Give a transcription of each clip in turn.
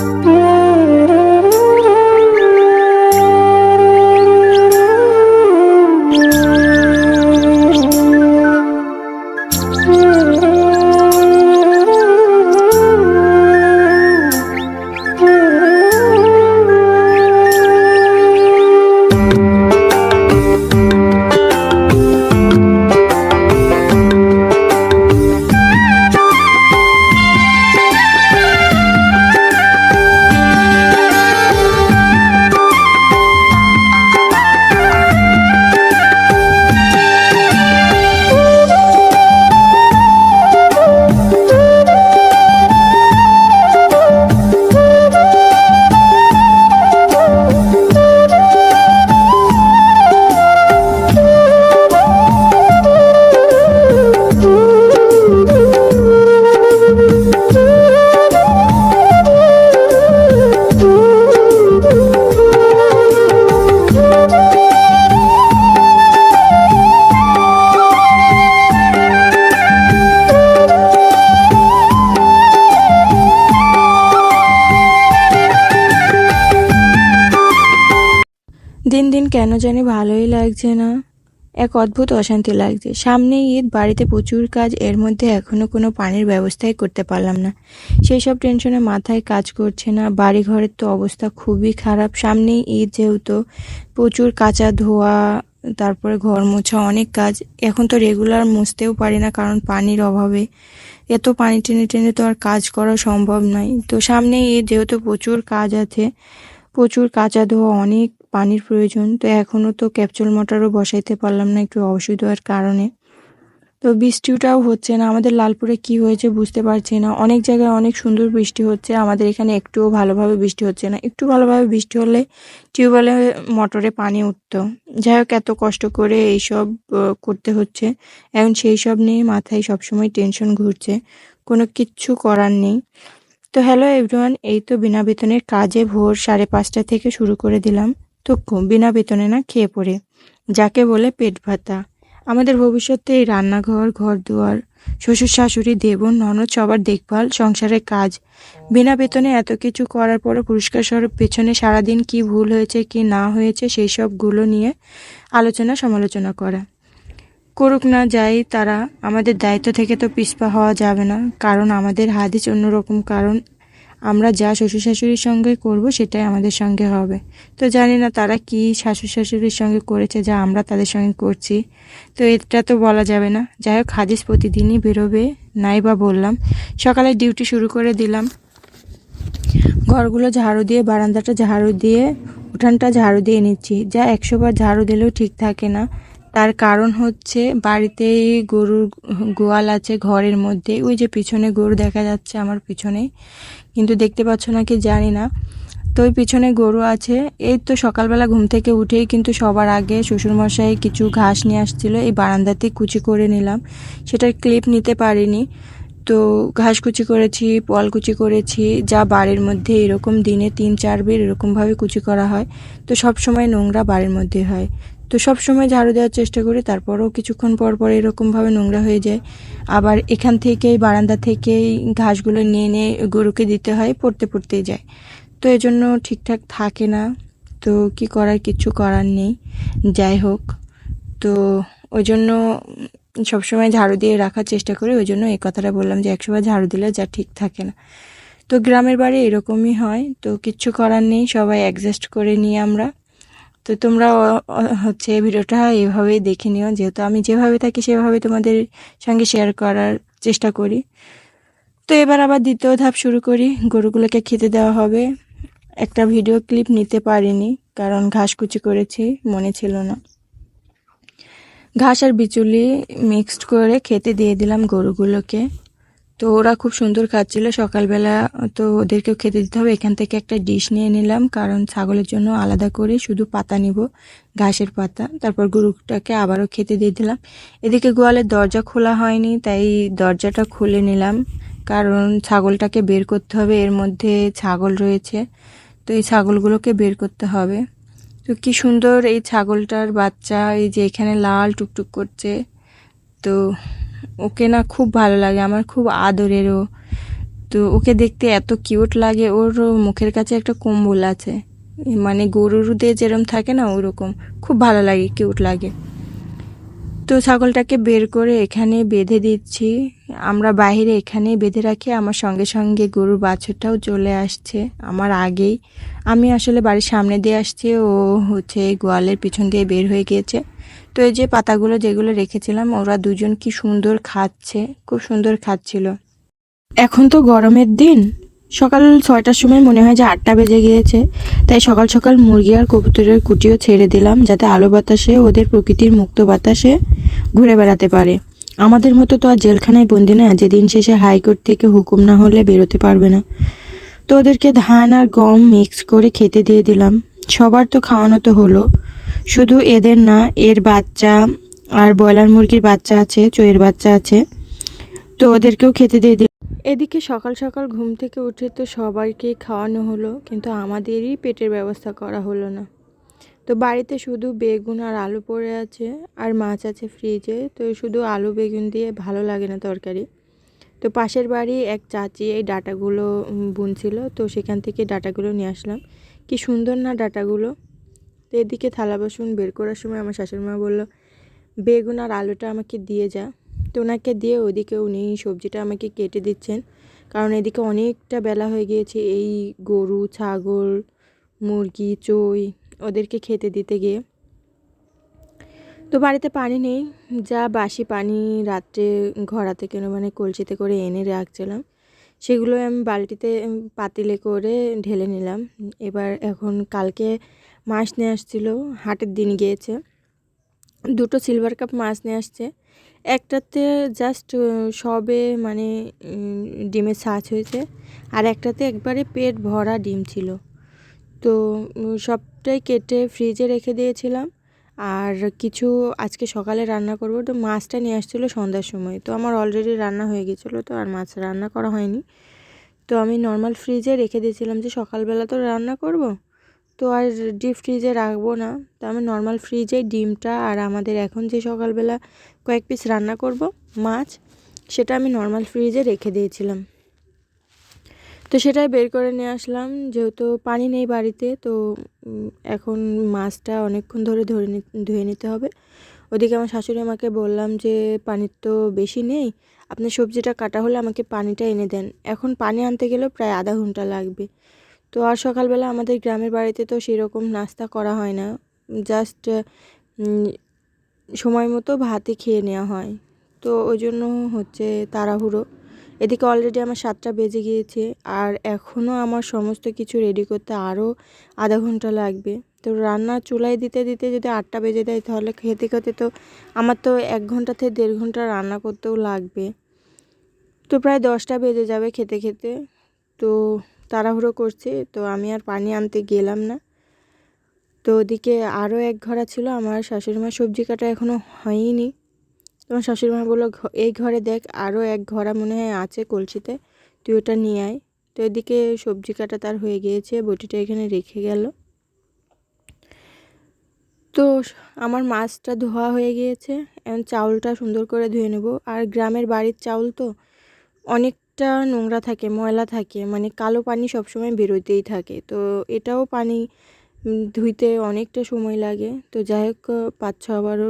দিন দিন কেন জানি ভালোই লাগছে না। এক অদ্ভুত অশান্তি লাগছে। সামনে ঈদ, বাড়িতে প্রচুর কাজ, এর মধ্যে এখনও কোনো পানির ব্যবস্থাই করতে পারলাম না। সেই সব টেনশনে মাথায় কাজ করছে না। বাড়ি ঘরের তো অবস্থা খুবই খারাপ। সামনেই ঈদ যেহেতু, প্রচুর কাঁচা ধোয়া, তারপরে ঘর মোছা অনেক কাজ। এখন তো রেগুলার মুছতেও পারি না কারণ পানির অভাবে। এত পানি টেনে টেনে তো আর কাজ করা সম্ভব নয়। তো সামনেই ঈদ যেহেতু প্রচুর কাজ আছে, প্রচুর কাঁচা ধোয়া, অনেক পানির প্রয়োজন। তো এখনও তো ক্যাপচুল মোটরও বসাইতে পারলাম না একটু অসুবিধার কারণে। তো বৃষ্টিটাও হচ্ছে না। আমাদের লালপুরে কি হয়েছে বুঝতে পারছি না। অনেক জায়গায় অনেক সুন্দর বৃষ্টি হচ্ছে। আমাদের এখানে একটুও ভালোভাবে বৃষ্টি হচ্ছে না। একটু ভালোভাবে বৃষ্টি হলে টিউবওয়েলে মোটরে পানি উঠতো। যাই হোক, এত কষ্ট করে এইসব করতে হচ্ছে। এখন সেই সব নিয়ে মাথায় সবসময় টেনশন ঘুরছে। কোনো কিচ্ছু করার নেই। তো হ্যালো এভরিওয়ান এই তো বিনা বেতনের কাজে ভোর সাড়ে পাঁচটা থেকে শুরু করে দিলাম। তো বিনা বেতনে না খেয়ে পড়ে। যাকে বলে পেট ভাতা। আমাদের ভবিষ্যতে এই রান্নাঘর ঘর দুয়ার শ্বশুর শাশুড়ি দেবর, ননদ সবার দেখভাল, সংসারের কাজ। বিনা বেতনে এত কিছু করার পরও পুরস্কার স্বরূপ পেছনে সারাদিন কি ভুল হয়েছে, কি না হয়েছে সেই সবগুলো নিয়ে আলোচনা সমালোচনা করা। করুক না যাই তারা, আমাদের দায়িত্ব থেকে তো পিছপা হওয়া যাবে না। কারণ আমাদের হাদিস অন্যরকম, কারণ আমরা যা শ্বশুর শাশুড়ির সঙ্গে করব সেটাই আমাদের সঙ্গে হবে। তো জানি না তারা কি শাশুড় শাশুড়ির সঙ্গে করেছে, যা আমরা তাদের সঙ্গে করছি। তো এটা তো বলা যাবে না। যাই হোক, হাদিস প্রতিদিনই বেরোবে, নাই বা বললাম। সকালে ডিউটি শুরু করে দিলাম। ঘরগুলো ঝাড়ু দিয়ে, বারান্দাটা ঝাড়ু দিয়ে, উঠানটা ঝাড়ু দিয়ে নিচ্ছি। যা একশোবার ঝাড়ু দিলেও ঠিক থাকে না। তার কারণ হচ্ছে বাড়িতে গরুর গোয়াল আছে ঘরের মধ্যে। ওই যে পিছনে গরু দেখা যাচ্ছে আমার পিছনে। কিন্তু দেখতে পাচ্ছ না কি জানি না। তো ওই পিছনে গরু আছে। এই তো সকালবেলা ঘুম থেকে উঠেই কিন্তু সবার আগে শ্বশুরমশাই কিছু ঘাস নিয়ে আসছিল। এই বারান্দাতে কুচি করে নিলাম। সেটার ক্লিপ নিতে পারিনি। তো ঘাস কুচি করেছি, পল কুচি করেছি। যা বাড়ির মধ্যে এরকম দিনে তিন, চার বের এরকমভাবে কুচি করা হয়। তো সব সময় নোংরা বাড়ির মধ্যে হয়। তো সব সময় ঝাড়ু দেওয়ার চেষ্টা করি, তারপরও কিছুক্ষণ পর পর এরকমভাবে নোংরা হয়ে যায়। আবার এখান থেকেই, বারান্দা থেকেই ঘাসগুলো নিয়ে নিয়ে গরুকে দিতে হয়, পড়তে পড়তেই যায়। তো এজন্য ঠিকঠাক থাকে না। তো কি করার কিছু করার নেই। যাই হোক, তো ওই জন্য সবসময় ঝাড়ু দিয়ে রাখার চেষ্টা করি। ওই জন্য এই কথাটা বললাম যে একশোবার ঝাড়ু দিলে যা ঠিক থাকে না। তো গ্রামের বাড়ি এরকমই হয়। তো কিচ্ছু করার নেই, সবাই অ্যাডজাস্ট করে নিই আমরা। তো তোমরা হচ্ছে ভিডিওটা এভাবেই দেখে নিও। যেহেতু আমি যেভাবে থাকি, সেভাবে তোমাদের সঙ্গে শেয়ার করার চেষ্টা করি। তো এবার আবার দ্বিতীয় ধাপ শুরু করি। গরুগুলোকে খেতে দেওয়া হবে। একটা ভিডিও ক্লিপ নিতে পারিনি, কারণ ঘাস কুচি করেছি, মনে ছিল না। ঘাস আর বিচুলি মিক্সড করে খেতে দিয়ে দিলাম গরুগুলোকে। তো ওরা খুব সুন্দর খাচ্ছিল। সকালবেলা তো ওদেরকেও খেতে দিতে হবে। এখান থেকে একটা ডিশ নিয়ে নিলাম, কারণ ছাগলের জন্য আলাদা করে শুধু পাতা নিব, ঘাসের পাতা। তারপর গরুটাকে আবারও খেতে দিয়ে দিলাম। এদিকে গোয়ালের দরজা খোলা হয়নি, তাই দরজাটা খুলে নিলাম, কারণ ছাগলটাকে বের করতে হবে। এর মধ্যে ছাগল রয়েছে, তো এই ছাগলগুলোকে বের করতে হবে। তো কি সুন্দর এই ছাগলটার বাচ্চা, এই যে এখানে লাল টুকটুক করছে। তো ওকে না খুব ভালো লাগে, আমার খুব আদরেরও। তো ওকে দেখতে এত কিউট লাগে, ওর মুখের কাছে একটা কম্বল আছে। মানে গরুরদের যেরম থাকে না, ওরকম। খুব ভালো লাগে কিউট লাগে। তো ছাগলটাকে বের করে এখানে বেঁধে দিচ্ছি। আমরা বাইরে এখানেই বেঁধে রাখি, আমার সঙ্গে সঙ্গে গরুর বাছুরটাও চলে আসছে, আমার আগেই। আমি আসলে বাড়ির সামনে দিয়ে আসছি, ও হচ্ছে গোয়ালের পিছন দিয়ে বের হয়ে গিয়েছে। এই যে পাতাগুলো যেগুলো রেখেছিলাম, ওরা দুজন কি সুন্দর খাচ্ছে, খুব সুন্দর খাচ্ছিল। এখন তো গরমের দিন। সকাল ছয়টার সময় মনে হয় যে আটটা বেজে গিয়েছে। তাই সকাল সকাল মুরগি আর কবুতরের কুটিও ছেড়ে দিলাম, যাতে আলো বাতাসে ওদের প্রকৃতির মুক্ত বাতাসে ঘুরে বেড়াতে পারে। আমাদের মতো তো আর জেলখানায় বন্দি না, যে দিন শেষে হাইকোর্ট থেকে হুকুম না হলে বেরোতে পারবে না। তো ওদেরকে ধান আর গম মিক্স করে খেতে দিয়ে দিলাম। সবার তো খাওয়ানো তো হলো। শুধু এদের না, এর বাচ্চা আর ব্রয়লার মুরগির বাচ্চা আছে চইয়ের বাচ্চা আছে। তো ওদেরকেও খেতে দিয়ে দিলাম। এদিকে সকাল সকাল ঘুম থেকে উঠে তো সবাইকে খাওয়ানো হলো, কিন্তু আমাদেরই পেটের ব্যবস্থা করা হলো না। তো বাড়িতে শুধু বেগুন আর আলু পড়ে আছে, আর মাছ আছে ফ্রিজে, তো শুধু আলু বেগুন দিয়ে ভালো লাগে না তরকারি। তো পাশের বাড়ি এক চাচি এই ডাটাগুলো বুনছিল, তো সেখান থেকে ডাটাগুলো নিয়ে আসলাম। কি সুন্দর না ডাটাগুলো? তো এদিকে থালা বাসন বের করার সময় আমার শাশুড়িমা বলল, বেগুন আর আলুটা আমাকে দিয়ে যা। তো ওনাকে দিয়ে ওদিকে উনি সবজিটা আমাকে কেটে দিচ্ছেন। কারণ এদিকে অনেকটা বেলা হয়ে গিয়েছে, এই গরু, ছাগল, মুরগি, চই ওদেরকে খেতে দিতে গিয়ে। তো বাড়িতে পানি নেই, যা বাসি পানি রাত্রে ঘরা থেকে মানে কলসিতে করে এনে রাখছিলাম সেগুলো আমি বালতিতে পাতিলে করে ঢেলে নিলাম। এবার এখন কালকে মাছ নিয়ে আসছিল, হাটের দিন গিয়েছে। দুটো সিলভার কাপ মাছ নিয়ে আসছে। একটাতে জাস্ট সবে মানে ডিমের ছাঁচ হয়েছে। আর একটাতে একবারে পেট ভরা ডিম ছিল। তো সবটাই কেটে ফ্রিজে রেখে দিয়েছিলাম। আর কিছু আজকে সকালে রান্না করব। তো মাছটা নিয়ে আসছিল সন্ধ্যার সময়। তো আমার অলরেডি রান্না হয়ে গেছিল তো আর মাছ রান্না করা হয়নি। তো আমি নর্মাল ফ্রিজে রেখে দিয়েছিলাম যে সকালবেলা তো রান্না করব। তো আর ডিপ ফ্রিজে রাখব না। তো আমি নর্মাল ফ্রিজে ডিমটা আর আমাদের এখন যে সকালবেলা কয়েক পিস রান্না করব, মাছ, সেটা আমি নর্মাল ফ্রিজে রেখে দিয়েছিলাম। তো সেটাই বের করে নিয়ে আসলাম, যেহেতু পানি নেই বাড়িতে, তো এখন মাছটা অনেকক্ষণ ধরে ধরে ধুয়ে নিতে হবে। ওদিকে আমার শাশুড়ি আমাকে বললাম যে, পানির তো বেশি নেই আপনার সবজিটা কাটা হলে আমাকে পানিটা এনে দেন। এখন পানি আনতে গেলেও প্রায় আধা ঘণ্টা লাগবে। তো আর সকালবেলা আমাদের গ্রামের বাড়িতে তো সেরকম নাস্তা করা হয় না। জাস্ট সময় মতো ভাতই খেয়ে নেওয়া হয়। তো ওই জন্য হচ্ছে তাড়াহুড়ো। এদিকে অলরেডি আমার সাতটা বেজে গিয়েছে আর এখনও আমার সমস্ত কিছু রেডি করতে আরও আধা ঘণ্টা লাগবে। তো রান্না চুলায় দিতে দিতে যদি আটটা বেজে দেয় তাহলে খেতে খেতে তো আমার তো এক ঘণ্টা থেকে দেড় ঘণ্টা রান্না করতেও লাগবে। তো প্রায় দশটা বেজে যাবে খেতে খেতে। তো তাড়াহুড়ো করছি, তো আমি আর পানি আনতে গেলাম না। তো ওদিকে আরও এক ঘরা ছিল, আমার শাশুড়ি মা সবজি কাটা এখনও হয়নি। তোমার শাশুড়ি মা বলল, "ঘ- এই ঘরে দেখ, আরও এক ঘরা মনে হয় আছে কলসিতে, তুই ওটা নিয়ে আয়। তো এদিকে সবজি কাটা তার হয়ে গিয়েছে, বটিটা এখানে রেখে গেল। তো আমার মাছটা ধোয়া হয়ে গিয়েছে, এখন চাউলটা সুন্দর করে ধুয়ে নেব। আর গ্রামের বাড়ির চাউল তো অনেকটা নোংরা থাকে, ময়লা থাকে মানে কালো পানি সবসময় বেরোতেই থাকে। তো এটাও পানি ধুইতে অনেকটা সময় লাগে। তো যাই হোক, পাঁচ ছবারও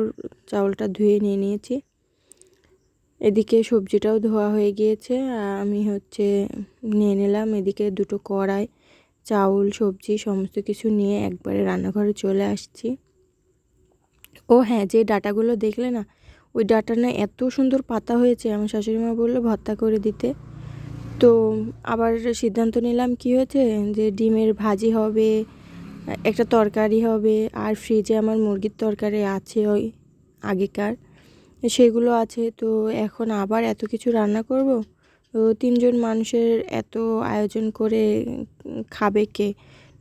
চাউলটা ধুয়ে নিয়ে নিয়েছি। এদিকে সবজিটাও ধোয়া হয়ে গিয়েছে। আমি হচ্ছে নিয়ে নিলাম এদিকে দুটো কড়াই, চাউল, সবজি সমস্ত কিছু নিয়ে একবারে রান্নাঘরে চলে আসছি। ও হ্যাঁ যে ডাটাগুলো দেখলে না, ওই ডাটা না এত সুন্দর পাতা হয়েছে। আমার শাশুড়ি মা বলল, ভর্তা করে দিতে। তো আবার সিদ্ধান্ত নিলাম কি হয়েছে? যে ডিমের ভাজি হবে, একটা তরকারি হবে, আর ফ্রিজে আমার মুরগির তরকারি আছে ওই আগেকার। সেগুলো আছে, তো এখন আবার এত কিছু রান্না করব? তো তিনজন মানুষের এত আয়োজন করে খাবে কে?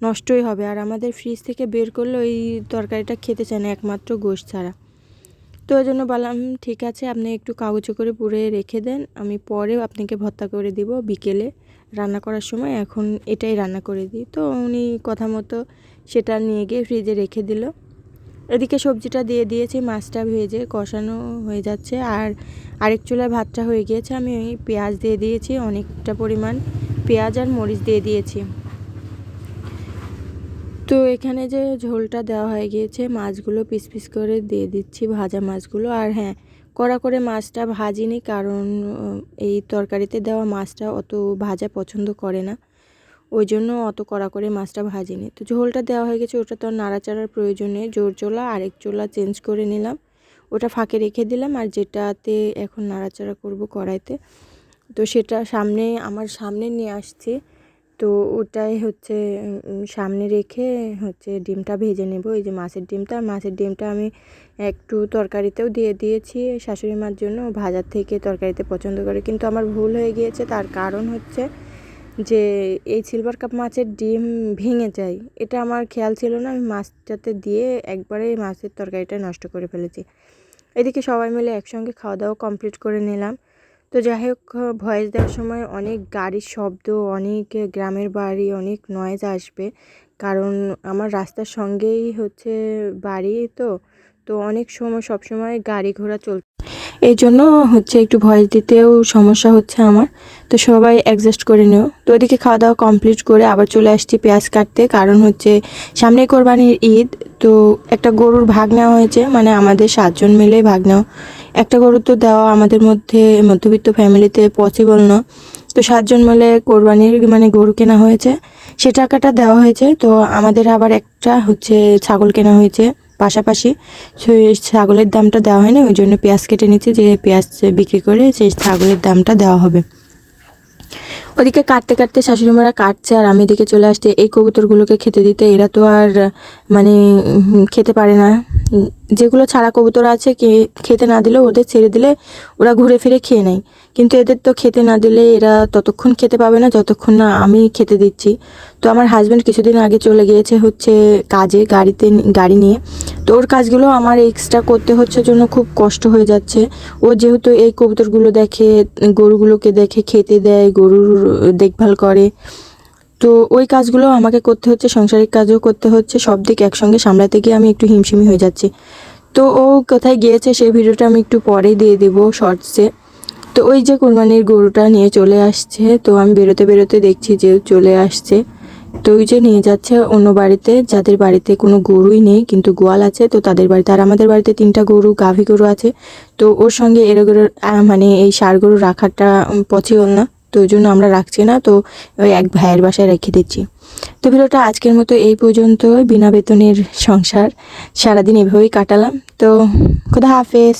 নষ্টই হবে। আর আমাদের ফ্রিজ থেকে বের করলে ওই তরকারিটা খেতে চায় না, একমাত্র গোশ ছাড়া। তো ওই জন্য বললাম ঠিক আছে, আপনি একটু কাগজে করে পুড়ে রেখে দেন, আমি পরে আপনাকে ভর্তা করে দিব বিকেলে রান্না করার সময়, এখন এটাই রান্না করে দিই। তো উনি কথা মতো সেটা নিয়ে গিয়ে ফ্রিজে রেখে দিল। এদিকে সবজিটা দিয়ে দিয়েছি, মাছটা ভেজে কষানো হয়ে যাচ্ছে, আর আরেক চুলায় ভাতটা হয়ে গিয়েছে, আমি পেঁয়াজ দিয়ে দিয়েছি, অনেকটা পরিমাণ পেঁয়াজ আর মরিচ দিয়ে দিয়েছি। তো এখানে যে ঝোলটা দেওয়া হয়ে গিয়েছে, মাছগুলো পিস পিস করে দিয়ে দিচ্ছি ভাজা মাছগুলো। আর হ্যাঁ কড়া করে মাছটা ভাজিনি কারণ এই তরকারিতে দেওয়া মাছটা অত ভাজা পছন্দ করে না। ওই জন্য অত কড়া করে মাছটা ভাজিনি। তো ঝোলটা দেওয়া হয়ে গেছে, ওটা তো আর নাড়াচাড়ার প্রয়োজন জোর চোলা, আরেক চোলা চেঞ্জ করে নিলাম। ওটা ফাঁকে রেখে দিলাম আর যেটাতে এখন নাড়াচাড়া করব কড়াইতে, তো সেটা সামনে, আমার সামনে নিয়ে আসছি। তো ওটাই হচ্ছে সামনে রেখে হচ্ছে ডিমটা ভেজে নেব। এই যে মাছের ডিমটা মাছের ডিমটা আমি একটু তরকারিতেও দিয়ে দিয়েছি শাশুড়ি মার জন্য। ভাজার থেকে তরকারিতে পছন্দ করে। কিন্তু আমার ভুল হয়ে গিয়েছে। তার কারণ হচ্ছে যে এই সিলভার কাপ মাছের ডিম ভেঙে যায়। এটা আমার খেয়াল ছিল না। আমি মাছটাতে দিয়ে একবারে মাছের তরকারিটা নষ্ট করে ফেলেছি। এদিকে সবাই মিলে একসঙ্গে খাওয়া দাওয়া কমপ্লিট করে নিলাম। তো যাই হোক ভয়েস দেওয়ার সময় অনেক গাড়ির শব্দ, অনেক গ্রামের বাড়ি অনেক নয়েজ আসবে। কারণ আমার রাস্তার সঙ্গেই হচ্ছে বাড়ি তো তো অনেক সময়, সব সময় গাড়ি ঘোড়া চল এই জন্য হচ্ছে একটু ভয়েস দিতেও সমস্যা হচ্ছে আমার। তো সবাই অ্যাডজাস্ট করে নিও। তো ওদিকে খাওয়া দাওয়া কমপ্লিট করে আবার চলে আসছি পেঁয়াজ কাটতে। কারণ হচ্ছে সামনে কোরবানির ঈদ, তো একটা গরুর ভাগ নেওয়া হয়েছে মানে আমাদের সাতজন মিলে ভাগ নেওয়া। একটা গরু তো দেওয়া আমাদের মধ্যে মধ্যবিত্ত ফ্যামিলিতে পসিবল না। তো সাতজন মিলে কোরবানির মানে গরু কেনা হয়েছে। সে টাকাটা দেওয়া হয়েছে। তো আমাদের আবার একটা হচ্ছে ছাগল কেনা হয়েছে পাশাপাশি। ছাগলের দামটা দেওয়া হয়নি, ওই জন্য পেঁয়াজ কেটে নিচ্ছে যে পেঁয়াজ বিক্রি করে সেই ছাগলের দামটা দেওয়া হবে। ওদিকে কাটতে কাটতে শাশুড়িমারা কাটছে আর আমি এদিকে চলে আসছে। এই কবুতরগুলোকে খেতে দিতে এরা তো আর মানে খেতে পারে না। যেগুলো ছাড়া কবুতর আছে খেতে না দিলেও ওদের ছেড়ে দিলে ওরা ঘুরে ফিরে খেয়ে নেয়। কিন্তু এদের তো খেতে না দিলে এরা ততক্ষণ খেতে পাবে না, যতক্ষণ না আমি খেতে দিচ্ছি। তো আমার হাজব্যান্ড কিছুদিন আগে চলে গিয়েছে হচ্ছে কাজে, গাড়িতে গাড়ি নিয়ে। তো ওর কাজগুলো আমার এক্সট্রা করতে হচ্ছে জন্য খুব কষ্ট হয়ে যাচ্ছে। ও যেহেতু এই কবুতরগুলো দেখে, গরুগুলোকে দেখে খেতে দেয়, গরুর দেখভাল করে। তো ওই কাজগুলো আমাকে করতে হচ্ছে, সাংসারিক কাজও করতে হচ্ছে, সব দিক একসঙ্গে সামলাতে গিয়ে আমি একটু হিমশিমি হয়ে যাচ্ছি। তো ও কোথায় গিয়েছে সেই ভিডিওটা আমি একটু পরে দিয়ে দেবো শর্টসে। তো ওই যে কোরবানির গরুটা নিয়ে চলে আসছে, তো আমি বেরোতে বেরোতে দেখছি যে চলে আসছে। তো ওই যে নিয়ে যাচ্ছে অন্য বাড়িতে, যাদের বাড়িতে কোনো গরুই নেই, কিন্তু গোয়াল আছে, তো তাদের বাড়িতে, আর আমাদের বাড়িতে তিনটা গরু, গাভী গরু আছে, তো ওর সঙ্গে এরকম মানে এই সার গরু রাখাটা পসিবল না, তো ওই জন্য আমরা রাখছি না, তো ওই এক ভাইয়ের বাসায় রেখে দিচ্ছি। তো ভিডিওটা আজকের মতো এই পর্যন্ত বিনা বেতনের সংসার, সারাদিন এভাবেই কাটালাম, তো খুদা হাফেজ।